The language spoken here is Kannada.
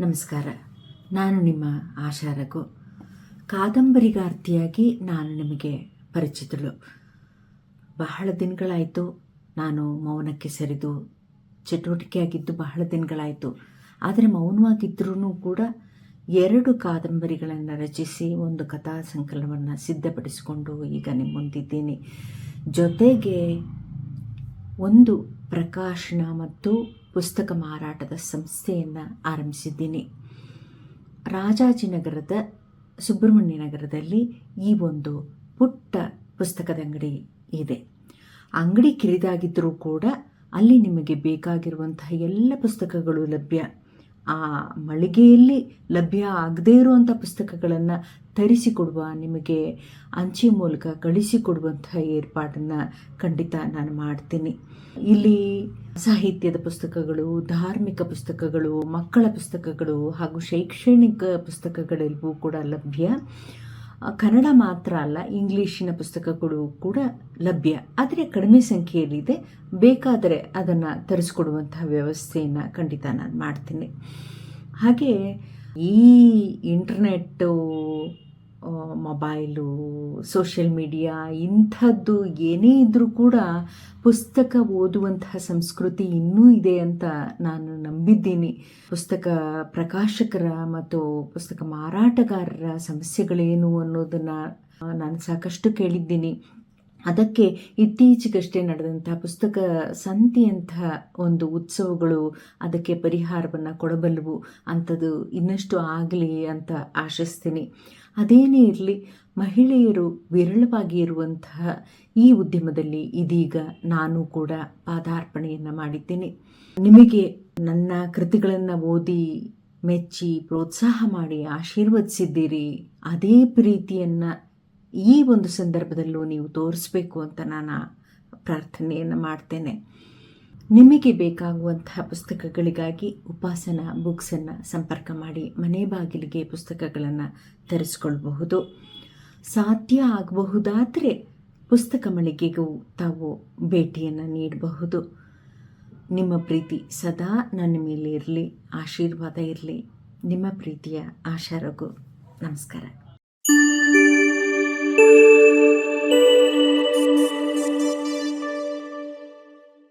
ನಮಸ್ಕಾರ. ನಾನು ನಿಮ್ಮ ಆಶಾ ರಘು. ಕಾದಂಬರಿಗಾರ್ತಿಯಾಗಿ ನಾನು ನಿಮಗೆ ಪರಿಚಿತಳು. ಬಹಳ ದಿನಗಳಾಯಿತು ನಾನು ಮೌನಕ್ಕೆ ಸರಿದು, ಚಟುವಟಿಕೆಯಾಗಿದ್ದು ಬಹಳ ದಿನಗಳಾಯಿತು. ಆದರೆ ಮೌನವಾಗಿದ್ದರೂ ಕೂಡ ಎರಡು ಕಾದಂಬರಿಗಳನ್ನು ರಚಿಸಿ ಒಂದು ಕಥಾ ಸಂಕಲನವನ್ನು ಸಿದ್ಧಪಡಿಸಿಕೊಂಡು ಈಗ ನಿಮ್ಮ ಮುಂದಿದ್ದೀನಿ ಜೊತೆಗೆ ಒಂದು ಪ್ರಕಾಶನ ಮತ್ತು ಪುಸ್ತಕ ಮಾರಾಟದ ಸಂಸ್ಥೆಯನ್ನು ಆರಂಭಿಸಿದ್ದೀನಿ. ರಾಜಾಜಿನಗರದ ಸುಬ್ರಹ್ಮಣ್ಯ ನಗರದಲ್ಲಿ ಈ ಒಂದು ಪುಟ್ಟ ಪುಸ್ತಕದ ಅಂಗಡಿ ಇದೆ. ಅಂಗಡಿ ಕಿರಿದಾಗಿದ್ದರೂ ಕೂಡ ಅಲ್ಲಿ ನಿಮಗೆ ಬೇಕಾಗಿರುವಂತಹ ಎಲ್ಲ ಪುಸ್ತಕಗಳು ಲಭ್ಯ. ಆ ಮಳಿಗೆಯಲ್ಲಿ ಲಭ್ಯ ಆಗದೇ ಇರುವಂಥ ಪುಸ್ತಕಗಳನ್ನು ತರಿಸಿಕೊಡುವ, ನಿಮಗೆ ಅಂಚೆ ಮೂಲಕ ಕಳಿಸಿಕೊಡುವಂತಹ ಏರ್ಪಾಡನ್ನು ಖಂಡಿತ ನಾನು ಮಾಡ್ತೀನಿ. ಇಲ್ಲಿ ಸಾಹಿತ್ಯದ ಪುಸ್ತಕಗಳು, ಧಾರ್ಮಿಕ ಪುಸ್ತಕಗಳು, ಮಕ್ಕಳ ಪುಸ್ತಕಗಳು ಹಾಗೂ ಶೈಕ್ಷಣಿಕ ಪುಸ್ತಕಗಳೆಲ್ಲವೂ ಕೂಡ ಲಭ್ಯ. ಕನ್ನಡ ಮಾತ್ರ ಅಲ್ಲ ಇಂಗ್ಲೀಷಿನ ಪುಸ್ತಕಗಳು ಕೂಡ ಲಭ್ಯ. ಆದರೆ ಕಡಿಮೆ ಸಂಖ್ಯೆಯಲ್ಲಿದೆ. ಬೇಕಾದರೆ ಅದನ್ನು ತರಿಸ್ಕೊಡುವಂತಹ ವ್ಯವಸ್ಥೆಯನ್ನು ಖಂಡಿತ ನಾನು ಮಾಡ್ತೀನಿ. ಹಾಗೆ ಈ ಇಂಟರ್ನೆಟ್ಟು ಮೊಬೈಲು ಸೋಷಿಯಲ್ ಮೀಡಿಯಾ ಇಂಥದ್ದು ಏನೇ ಇದ್ದರೂ ಕೂಡ ಪುಸ್ತಕ ಓದುವಂತಹ ಸಂಸ್ಕೃತಿ ಇನ್ನೂ ಇದೆ ಅಂತ ನಾನು ನಂಬಿದ್ದೀನಿ. ಪುಸ್ತಕ ಪ್ರಕಾಶಕರ ಮತ್ತು ಪುಸ್ತಕ ಮಾರಾಟಗಾರರ ಸಮಸ್ಯೆಗಳೇನು ಅನ್ನೋದನ್ನು ನಾನು ಸಾಕಷ್ಟು ಕೇಳಿದ್ದೀನಿ. ಅದಕ್ಕೆ ಇತ್ತೀಚೆಗಷ್ಟೇ ನಡೆದಂಥ ಪುಸ್ತಕ ಸಂತಿಯಂತಹ ಒಂದು ಉತ್ಸವಗಳು ಅದಕ್ಕೆ ಪರಿಹಾರವನ್ನು ಕೊಡಬಲ್ಲವು ಅಂಥದ್ದು ಇನ್ನಷ್ಟು ಆಗಲಿ ಅಂತ ಆಶಿಸ್ತೀನಿ. ಅದೇನೇ ಇರಲಿ, ಮಹಿಳೆಯರು ವಿರಳವಾಗಿ ಇರುವಂತಹ ಈ ಉದ್ಯಮದಲ್ಲಿ ಇದೀಗ ನಾನು ಕೂಡ ಪಾದಾರ್ಪಣೆಯನ್ನು ಮಾಡಿದ್ದೇನೆ. ನಿಮಗೆ ನನ್ನ ಕೃತಿಗಳನ್ನು ಓದಿ ಮೆಚ್ಚಿ ಪ್ರೋತ್ಸಾಹ ಮಾಡಿ ಆಶೀರ್ವದಿಸಿದ್ದೀರಿ, ಅದೇ ಪ್ರೀತಿಯನ್ನು ಈ ಒಂದು ಸಂದರ್ಭದಲ್ಲೂ ನೀವು ತೋರಿಸ್ಬೇಕು ಅಂತ ನಾನು ಪ್ರಾರ್ಥನೆಯನ್ನು ಮಾಡ್ತೇನೆ. ನಿಮಗೆ ಬೇಕಾಗುವಂತಹ ಪುಸ್ತಕಗಳಿಗಾಗಿ ಉಪಾಸನ ಬುಕ್ಸನ್ನು ಸಂಪರ್ಕ ಮಾಡಿ, ಮನೆ ಬಾಗಿಲಿಗೆ ಪುಸ್ತಕಗಳನ್ನು ತರಿಸ್ಕೊಳ್ಬಹುದು. ಸಾಧ್ಯ ಆಗಬಹುದಾದರೆ ಪುಸ್ತಕ ಮಳಿಗೆಗೂ ತಾವು ಭೇಟಿಯನ್ನು ನೀಡಬಹುದು. ನಿಮ್ಮ ಪ್ರೀತಿ ಸದಾ ನನ್ನ ಮೇಲೆ ಇರಲಿ, ಆಶೀರ್ವಾದ ಇರಲಿ. ನಿಮ್ಮ ಪ್ರೀತಿಯ ಆಶಾರಗು ನಮಸ್ಕಾರ.